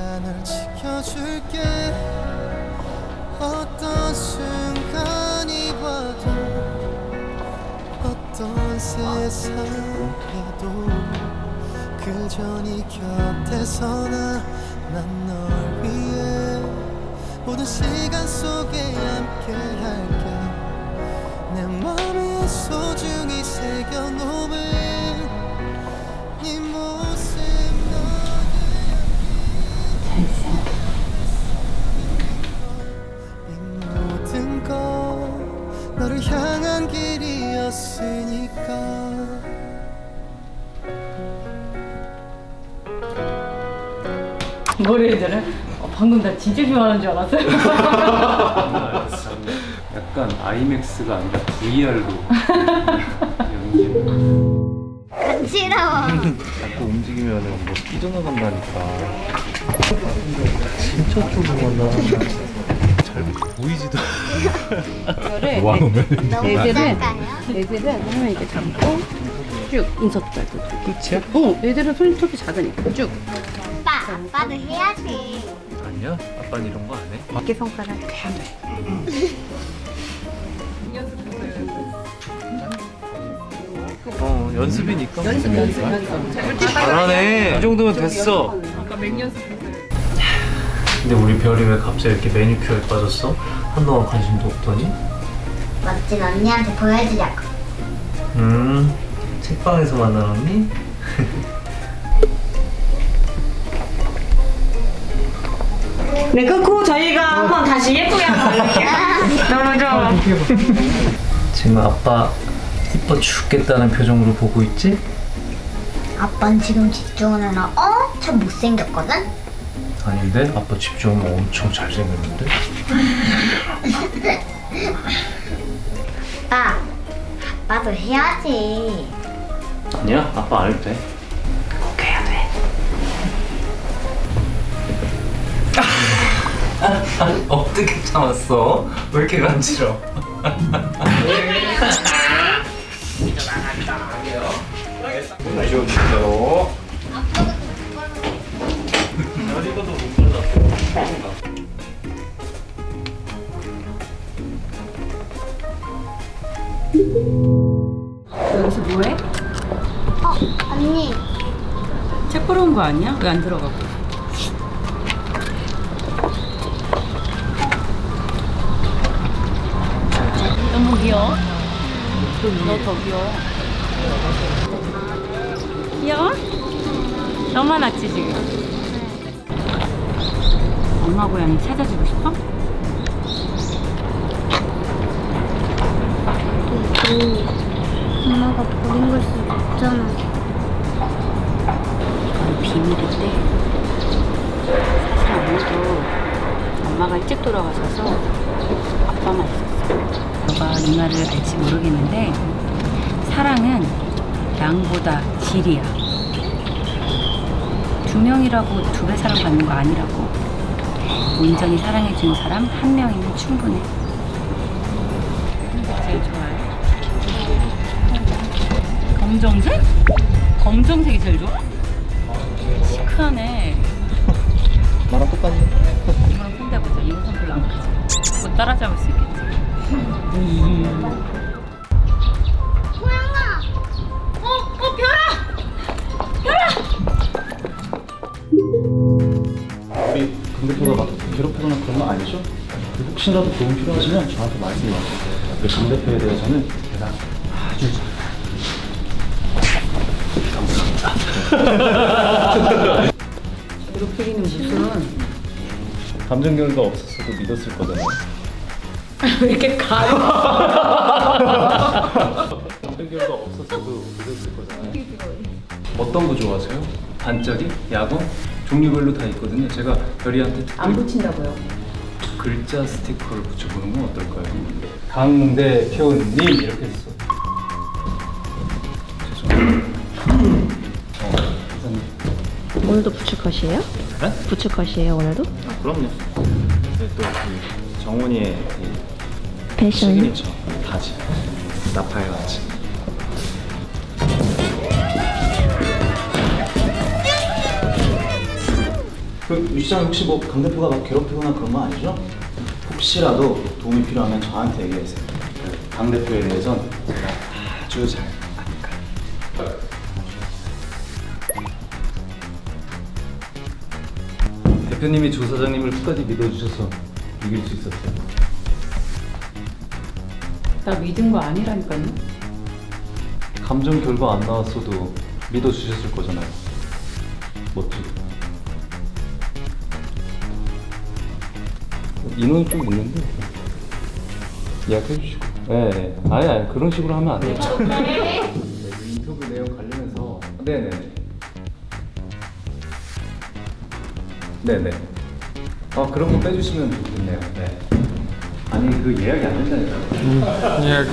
내가 널 지켜줄게. 어떤 순간이 와도 어떤 세상에도 그저 네 곁에서 난널 위해 모든 시간 속에 함께 할 뭐래 얘들은? 어, 방금 나 진짜 좋아하는 줄 알았어요. 약간 아이맥스가 아니라 VR로 연기. 간지러워. 자꾸 움직이면은 뭐 삐져나간다니까. 진짜 조그마다. 잘 보이지도 이거를 너무 애들은 작아요? 애들은 하면 이렇게 잡고 쭉 인서트 발도 쭉. 끝이야? 어, 애들은 손톱이 작으니까 쭉. 아빠, 아빠도 해야지. 아니야? 아빠는 이런 거 안 해? 어깨 손가락 이렇게 하면. 어 연습이니까. 연습 연습 연습. 잘하네. 이 정도면 됐어. 아까 맹연습. 근데 우리 별이 왜 갑자기 이렇게 매니큐어에 빠졌어? 한동안 관심도 없더니? 멋진 언니한테 보여주려고. 음, 책방에서 만난 언니? 네, 끊고 저희가 한번 다시 예쁘게 한번 올릴게요. 너무 좋아. 지금 아빠 이뻐 죽겠다는 표정으로 보고 있지? 아빠는 지금 하나 엄청 못생겼거든? 아닌데? 아빠 집중하면 엄청 잘생겼는데? 아빠, 아빠도 해야지. 아니야, 아빠 안 해도 돼. 어떻게 참았어? 왜 이렇게 간지러? 여기서 뭐해? 어, 언니. 책 보러 온 거 아니야? 왜 안 들어가고? 너무 귀여워. 너 더 귀여워. 귀여워? 너만 왔지 지금? 엄마 고양이 찾아주고 싶어? 엄마가 버린 걸 수도 없잖아. 그건 비밀인데 사실 엄마도 엄마가 일찍 돌아가셔서 아빠만 있었어. 이 말을 알지 모르겠는데 사랑은 양보다 질이야. 두 명이라고 두 배 사랑받는 거 아니라고. 온전히 사랑해준 사람 한 명이면 충분해. 제일 좋아해. 검정색? 검정색이 제일 좋아? 시크하네. 나랑 똑같네. 이거랑 폰대보자. 이거 선 별로 안 크지? 못 따라잡을 수 있겠지? 고양아! 어, 어, 별아! 우리 강대표가 막 괴롭히거나 그런 건 아니죠? 혹시라도 도움 필요하시면 저한테 말씀해 주세요. 그 강대표에 대해서는 제가 아주 괴롭히기는 무슨. 감정결과 없었어도 믿었을 거잖아요. 왜 이렇게 가요? 감정결과 없었어도 믿었을 거잖아요. 어떤 거 좋아하세요? 반짜리? 야구? 종류별로 다 있거든요. 제가 별이한테 안 특별히 붙인다고요. 글자 스티커를 붙여보는 건 어떨까요? 강대표님 이렇게 했어. 죄송합니다. 어, 이사님. 오늘도 부츠 컷이에요? 네? 부츠 컷이에요 오늘도? 아, 그럼요. 근데 또그 정훈이의 이 패션 시그니처 바지 나파의 바지. 그 유 시장 혹시 뭐 강 대표가 막 괴롭히거나 그런 거 아니죠? 혹시라도 도움이 필요하면 저한테 얘기하세요. 그강 대표에 대해선 제가 아주 잘 아니까. 대표님이 조 사장님을 끝까지 믿어주셔서 이길 수 있었어요. 나 믿은 거 아니라니까요. 감정 결과 안 나왔어도 믿어주셨을 거잖아요. 멋지고. 인원 좀 있는데 예약해 주시고. 네, 네. 아니 아니 그런 식으로 하면 안 돼요. 네, 그 인터뷰 내용 관련해서 네네. 네네. 아 그런 거 빼주시면 좋겠네요. 네. 아니 그 예약이 안 된다니까요. 예약이